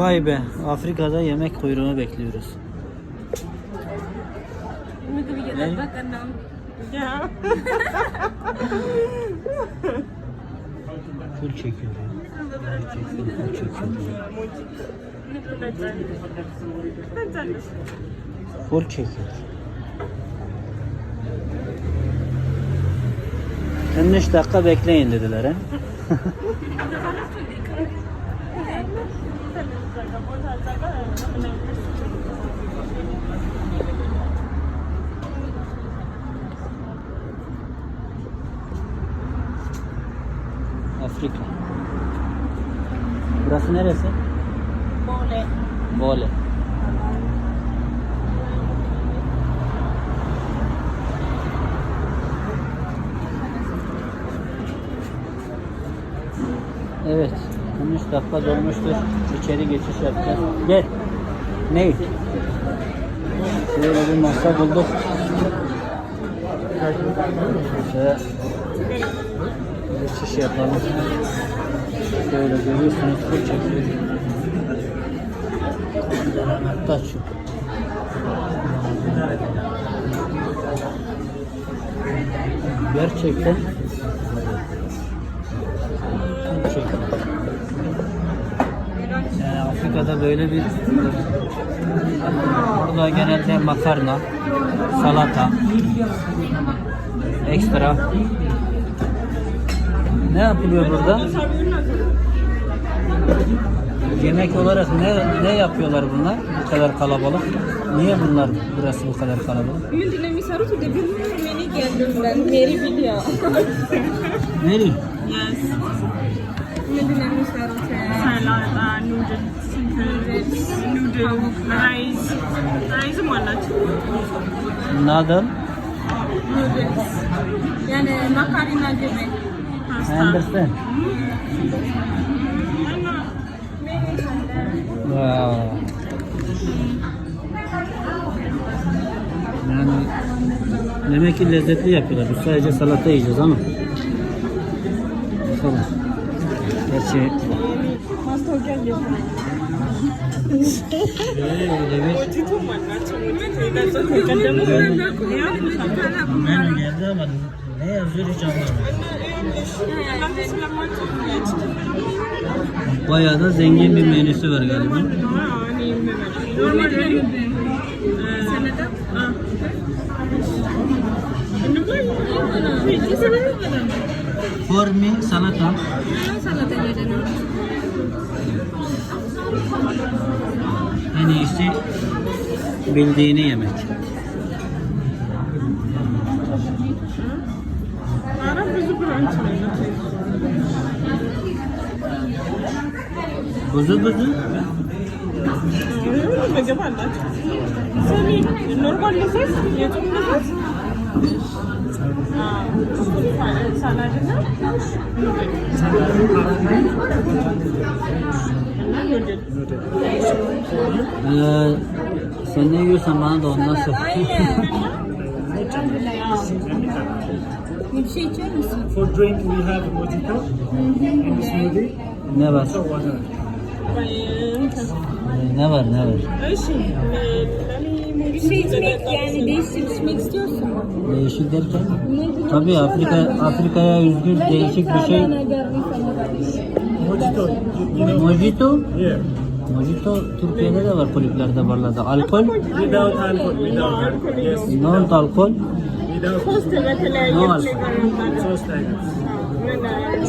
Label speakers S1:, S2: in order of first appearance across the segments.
S1: Vay be, Afrika'da yemek kuyruğunu bekliyoruz.
S2: Ya.
S1: Full çekiyor. Full çekiyor, full çekiyor.
S2: Ini pelecehan. Pelecehan.
S1: Full çekiyor. 13 Afrika. Burası neresi?
S2: Boleh.
S1: Bole. Evet. 13 dakika dolmuştur. İçeri geçiş yapacağız. Gel. Ne? Şöyle bir masa bulduk. Şöyle geçiş yapalım. Şöyle görüyorsunuz full çekiyor. Taç. Gerçekten Afrika'da böyle bir burada genelde makarna, salata, ekstra. Ne yapılıyor burada? Yemek olarak ne ne yapıyorlar bunlar? Bu kadar kalabalık. Niye bunlar burası bu kadar kalabalık?
S2: Yang bisa harus udah bilmiyorum ini geldim ben. Mary biliyor.
S1: Neri?
S2: Yes. Mungkin yang bisa harus Salad, noodles, noodles, rice. Rice mana?
S1: Nadal.
S2: Noodles. Yani makarna gibi.
S1: I understand. Wow. Yani demek ki lezzetli yapıyorlar. Biz sadece salata yiyeceğiz ama. Bakalım. Gerçi
S2: Hasta olacak
S1: menü geldi ama ne yazıyor hiç anlamadım. Bayağı da zengin bir menüsü var galiba. For me salata.
S3: Salata.
S1: En iyisi bildiğini yemek. Buzu buzu.
S2: Ano ba gawa na? Sani, normal na ses? YouTube na ses? Ah, sana din na?
S1: Ee, sen ne yiyorsan bana da ondan sor.
S3: Bir şey içer misin?
S4: For drink, we have mojito and smoothie.
S1: ne var?
S4: So water.
S1: Ee, ne var ne var?
S2: Ay şey, nani
S3: Bir şey içmek yani değişik içmek istiyorsun mu?
S1: Değişik derken?
S3: Ne.
S1: Tabii Afrika Afrika'ya özgü değişik bir şey.
S4: Mojito?
S1: Mojito.
S4: Yeah.
S1: Mojito Türkiye'de de var kulüplerde barlarda. Alkol.
S4: Without alcohol, without alcohol. Yes.
S1: Non alkol.
S4: Without
S2: talaga
S1: No
S2: yung
S1: alcohol.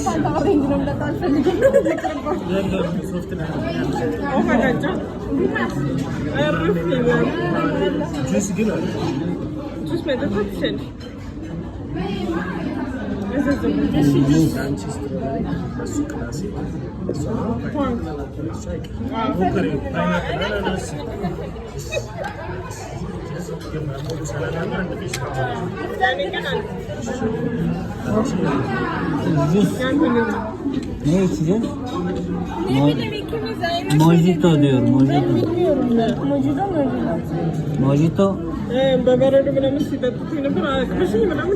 S2: Flavor.
S4: sauce like
S2: Nana.
S4: Then the soft and
S2: Oh my God, John. Yani nito.
S1: Ne içeceğiz?
S3: Ne bileyim ikimiz ayrı.
S1: Mojito diyor. Mojito.
S2: Bilmiyorum da.
S3: Mojito mojito.
S1: Mojito.
S2: Eh,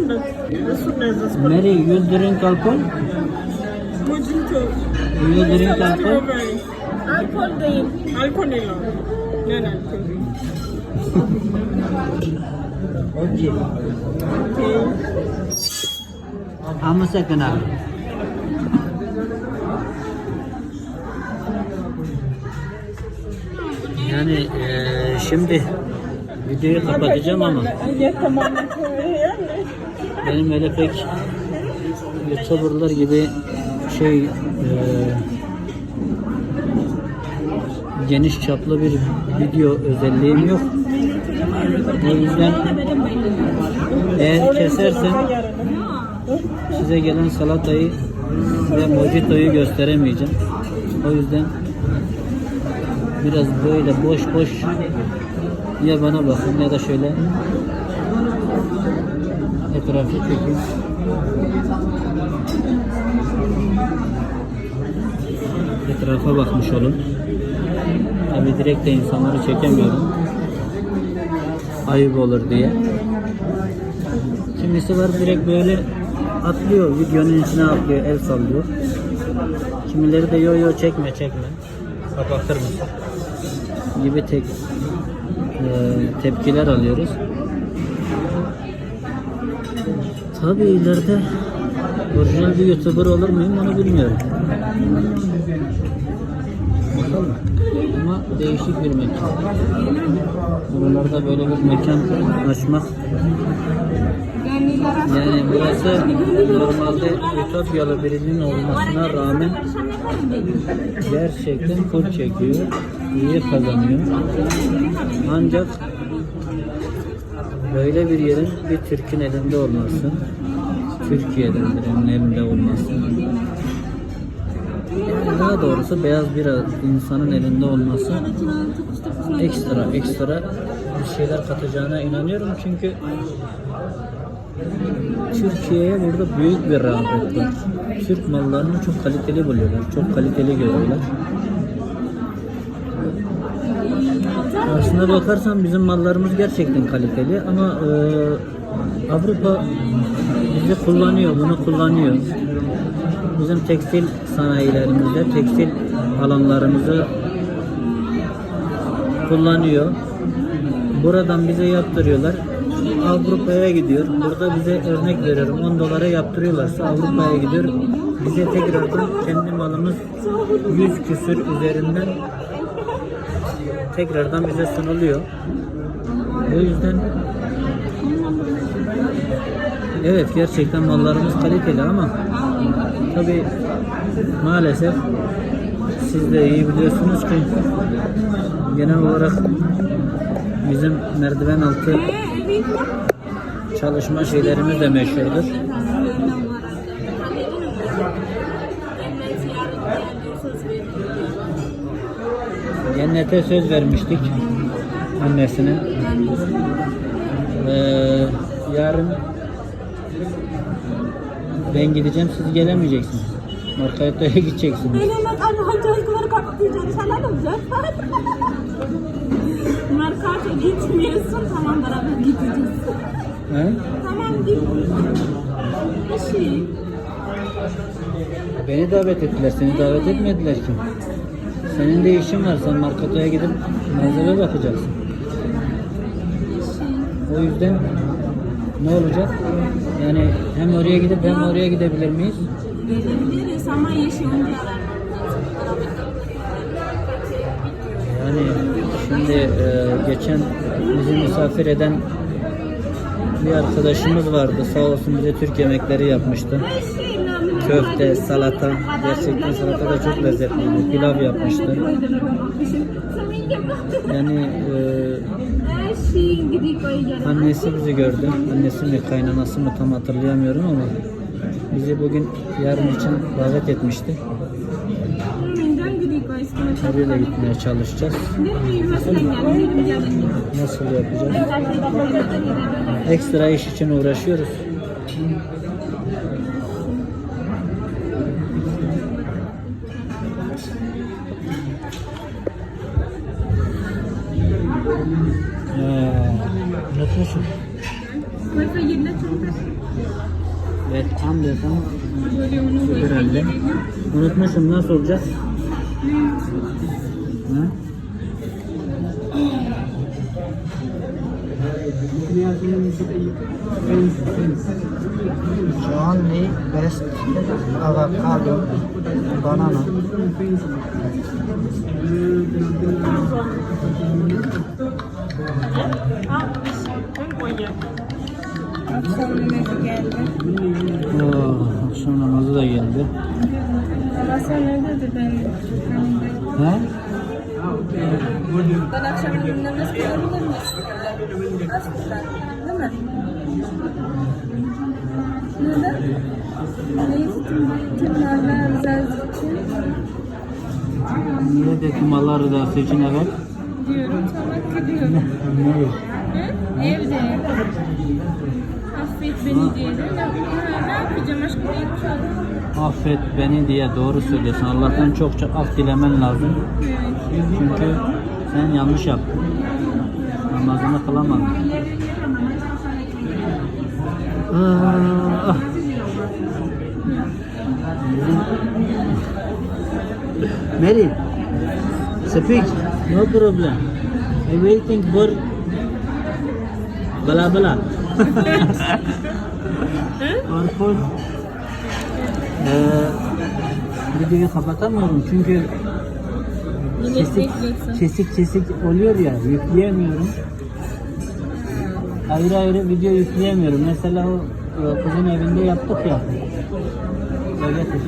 S2: na. Surprises pa.
S1: Mary, you drink alcohol?
S2: Mojito.
S1: You drink alcohol?
S2: Strawberry.
S3: Alkol değil.
S2: Alkol değil o. Non alkol.
S1: Okey.
S2: Okay.
S1: Sakın abi. Yani eee, şimdi videoyu kapatacağım ama benim öyle pek youtuberlar gibi şey eee, geniş çaplı bir video özelliğim yok. O yüzden eğer kesersem size gelen salatayı ve mojitoyu gösteremeyeceğim. O yüzden biraz böyle boş boş ya bana bakın ya da şöyle etrafı çekin. Etrafa bakmış olun. Tabi direkt de insanları çekemiyorum. Ayıp olur diye. Kimisi var direkt böyle atlıyor, videonun içine atlıyor, el sallıyor. Kimileri de yo yo çekme çekme, kapatır mısın? Gibi tek e, tepkiler alıyoruz. Tabii ileride orijinal bir YouTuber olur muyum onu bilmiyorum. Bakalım. Ama değişik bir mekan. Buralarda böyle bir mekan açmak yani burası normalde Ütopyalı birinin olmasına rağmen gerçekten full çekiyor. iyi kazanıyor. Ancak böyle bir yerin bir Türk'ün elinde olması, Türkiye'den birinin elinde olması, yani daha doğrusu beyaz bir insanın elinde olması ekstra ekstra bir şeyler katacağına inanıyorum çünkü Türkiye'ye burada büyük bir rağbet var. Türk mallarını çok kaliteli buluyorlar. Çok kaliteli görüyorlar. Aslına bakarsan bizim mallarımız gerçekten kaliteli ama e, Avrupa bizi kullanıyor, bunu kullanıyor. Bizim tekstil sanayilerimizde, tekstil alanlarımızı kullanıyor. Buradan bize yaptırıyorlar. Avrupa'ya gidiyor. Burada bize örnek veriyorum 10 dolara yaptırıyorlarsa Avrupa'ya gidiyor. Bize tekrardan kendi malımız 100 küsür üzerinden tekrardan bize sunuluyor. O yüzden evet gerçekten mallarımız kaliteli ama tabi maalesef siz de iyi biliyorsunuz ki genel olarak bizim merdiven altı çalışma şeylerimiz de meşhurdur. Cennete söz vermiştik annesine. Ee, yarın ben gideceğim siz gelemeyeceksiniz. Markayetto'ya gideceksiniz.
S3: Benim anne hangi kapatacağım sen ne? Markato gitmiyorsun tamam beraber gideceğiz.
S1: He?
S3: Tamam git. Bir şey.
S1: Beni davet ettiler, seni davet etmediler ki. Senin de işin var, sen markatoya gidip malzeme bakacaksın. O yüzden ne olacak? Yani hem oraya gidip hem oraya gidebilir miyiz?
S3: Gelebiliriz ama yaşayınca
S1: Yani şimdi e, geçen bizi misafir eden bir arkadaşımız vardı. Sağ olsun bize Türk yemekleri yapmıştı. Köfte, salata. Gerçekten salata da çok lezzetliydi. Pilav yapmıştı. Yani e, annesi bizi gördü. Annesi mi kaynanası mı tam hatırlayamıyorum ama bizi bugün yarın için davet etmişti. Da gitmeye çalışacağız. Nasıl yapacağız? Ekstra iş için uğraşıyoruz. Ya, unutmuşum. Evet, tam desem süper halde. Unutmuşum nasıl olacak? Hı? Only best avocado banana.
S3: Akşam yemeği geldi.
S1: Oh, akşam namazı da geldi.
S3: Ama sen ne dedi ben?
S1: He?
S3: Ben akşam namaz kılabilir miyim? Aslında. Değil mi? Neden? Ne istin? Kimlerle rızası için?
S1: Neredeki mallar rızası için evet.
S3: Diyorum. Tamam gidiyorum.
S1: Ne?
S3: Evde. Affet beni diye. Ne, ha, ne yapacağım aşkım? İyi çaldım.
S1: Affet beni diye doğru söylüyorsun. Allah'tan çok çok af dilemen lazım. Çünkü sen yanlış yaptın. Namazını kılamadın. Ah. Mary, speak. No problem. I'm waiting for bala bala. Or for Eee videoyu kapatamıyorum çünkü kesik, kesik kesik oluyor ya yükleyemiyorum. Ayrı ayrı video yükleyemiyorum. Mesela o e, kızın evinde yaptık ya. Getir.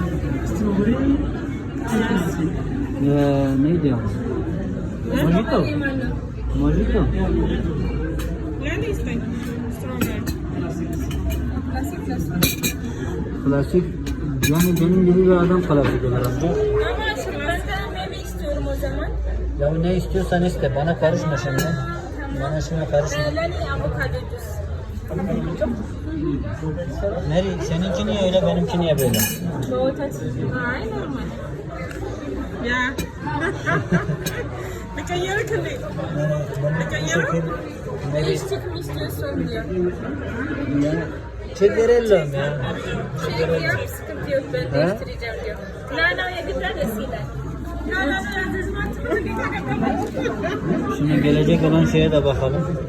S1: Ee, neydi ya? Mojito. Mojito.
S2: Ne isteyin? Strawberry.
S3: Klasik klasik.
S1: Klasik. Yani benim gibi bir adam olur amca.
S3: Ama aşkım ben de meyve istiyorum o zaman.
S1: Ya ne istiyorsan iste. Bana karışma şimdi. Bana şimdi karışma.
S3: Ya avokado cüz.
S1: Mary seninki niye öyle benimki niye böyle?
S3: Doğu taç. Ay normal.
S2: Ya. Kan kan du?
S1: Benim şekil Mary
S3: Değişik mi istiyorsun diyor.
S1: ya çekerelim ya.
S3: Şey yap sıkıntı yok ben değiştireceğim diyor. Nana'ya gider de siler.
S1: Şimdi gelecek olan şeye de bakalım.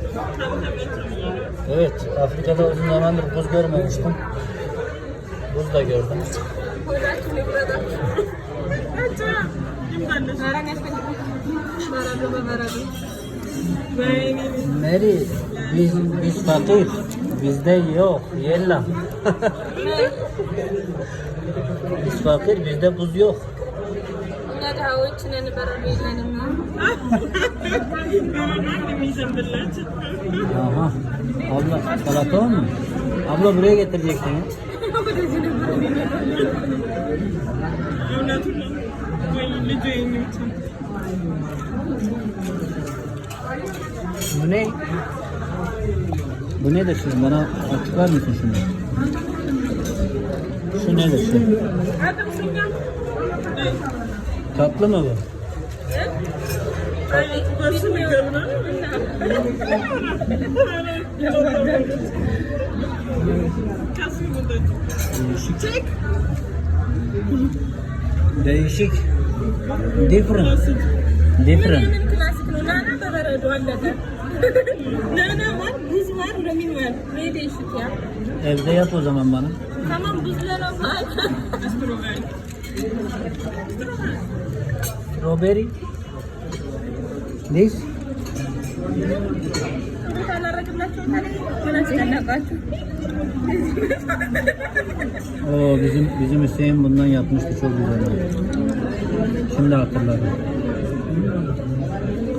S1: Evet, Afrika'da uzun zamandır buz görmemiştim. Buz da gördüm. Mary, biz, biz fakir. Bizde yok. Yella. biz fakir, bizde buz yok.
S2: Billahi.
S1: Aha. Abla, salata mı? Abla buraya getirecek seni.
S2: Evlat ulan. Bu lütfen lütfen.
S1: Bu ne? Bu nedir şimdi? Bana açıklar mısın şunu? Şu nedir
S2: gel.
S1: Tatlı mı bu? Değişik. Değişik. Different. Different.
S3: Da var buz var, ramin var. Ne değişik ya.
S1: Evde yap o zaman bana.
S3: Tamam buzlar var.
S2: Strawberry.
S1: Strawberry. This? Oo bizim bizim Hüseyin bundan yapmıştı çok güzel. Şimdi hatırladım.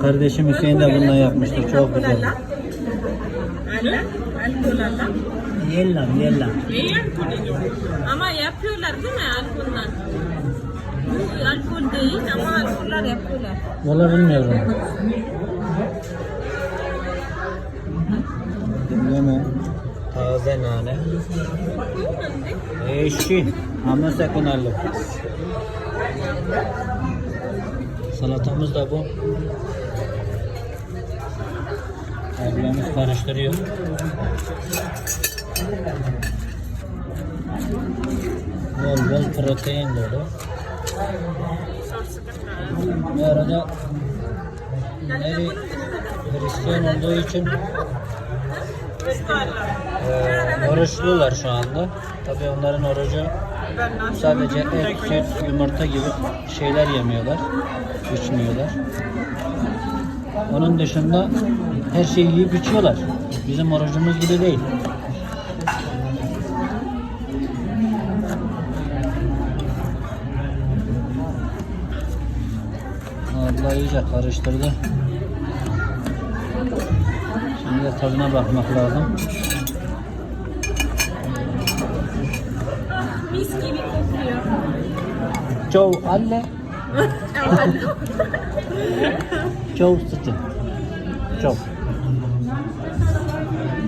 S1: Kardeşim Hüseyin de bundan yapmıştı çok güzel.
S3: Ala, alkollala.
S1: Yella yella.
S2: İyi alkolü
S3: Ama yapıyorlar değil mi alkoller? Bu alkol değil ama alkoller yapıyorlar.
S1: Valla bilmiyorum. Yeme. Taze nane. Eşi. Ama sakın alıp. Salatamız da bu. Ablamız karıştırıyor. Bol bol protein dolu. Bu arada Mary Hristiyan olduğu için e, oruçlular şu anda. Tabii onların orucu sadece et, süt, yumurta gibi şeyler yemiyorlar, içmiyorlar. Onun dışında her şeyi yiyip içiyorlar. Bizim orucumuz gibi değil. Abla iyice karıştırdı. Şimdi de tadına bakmak lazım.
S3: Mis gibi kokuyor.
S1: Çok anne. Çok sıcak. Çok.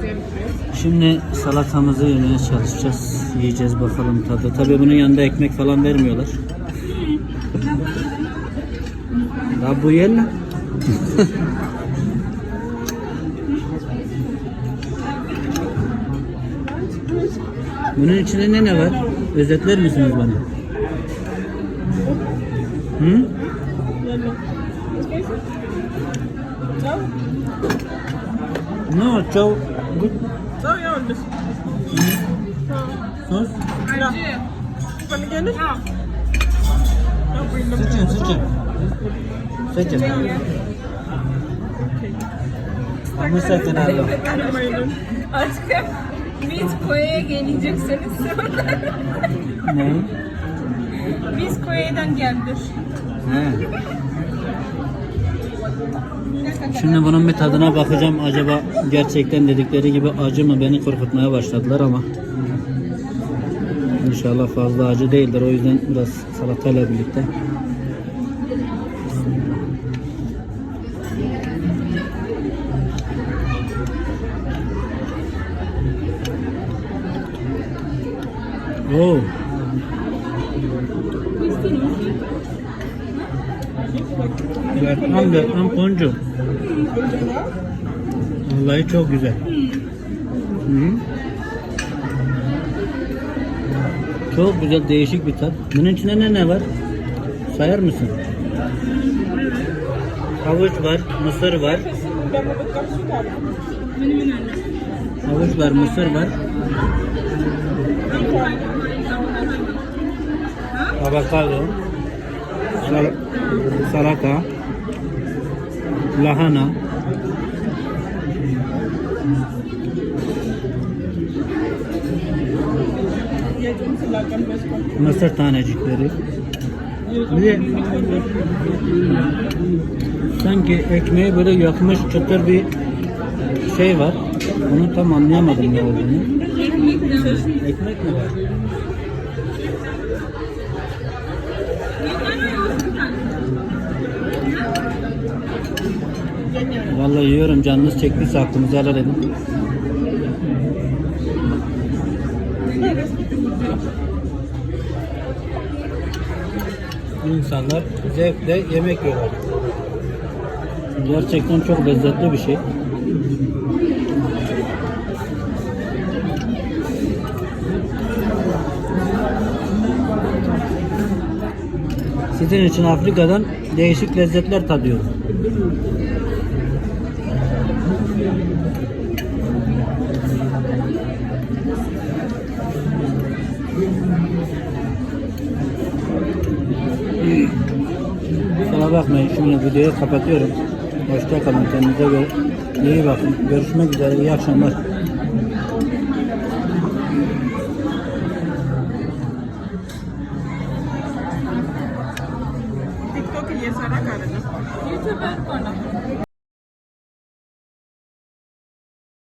S2: Zemliyor.
S1: Şimdi salatamızı yemeye çalışacağız. Yiyeceğiz bakalım tadı. Tabii bunun yanında ekmek falan vermiyorlar. Ya bu yer ne? Bunun içinde ne ne var? Özetler misiniz bana? Hı? No, çok good
S2: So yönde.
S1: sos.
S2: Ya. Bana gelir. Ya bilmem.
S1: Sıçın sıçın. Sıçın. Ama.
S2: Benim ayda.
S3: Aşkım biz Kore'ye gelecekseniz sonra.
S1: Ne?
S3: biz Kore'den geldik.
S1: He. Şimdi bunun bir tadına bakacağım. Acaba gerçekten dedikleri gibi acı mı? Beni korkutmaya başladılar ama. İnşallah fazla acı değildir. O yüzden biraz salatayla birlikte. Oo. Vietnam Vietnam koncu. Vallahi çok güzel. Hı. Çok güzel değişik bir tat. Bunun içinde ne ne var? Sayar mısın? Havuç var, mısır var. Havuç var, mısır var. Avokado. Sal- salata. Lahana. Mısır tanecikleri. Bir sanki ekmeği böyle yakmış çıtır bir şey var. Onu tam anlayamadım ne olduğunu. Ekmek mi var? Vallahi yiyorum canınız çektiyse hakkınızı helal edin. İnsanlar zevkle yemek yiyorlar. Gerçekten çok lezzetli bir şey. Sizin için Afrika'dan değişik lezzetler tadıyorum. Kusura bakmayın şimdi videoyu kapatıyorum. Hoşça kalın kendinize iyi bakın. Görüşmek üzere iyi akşamlar.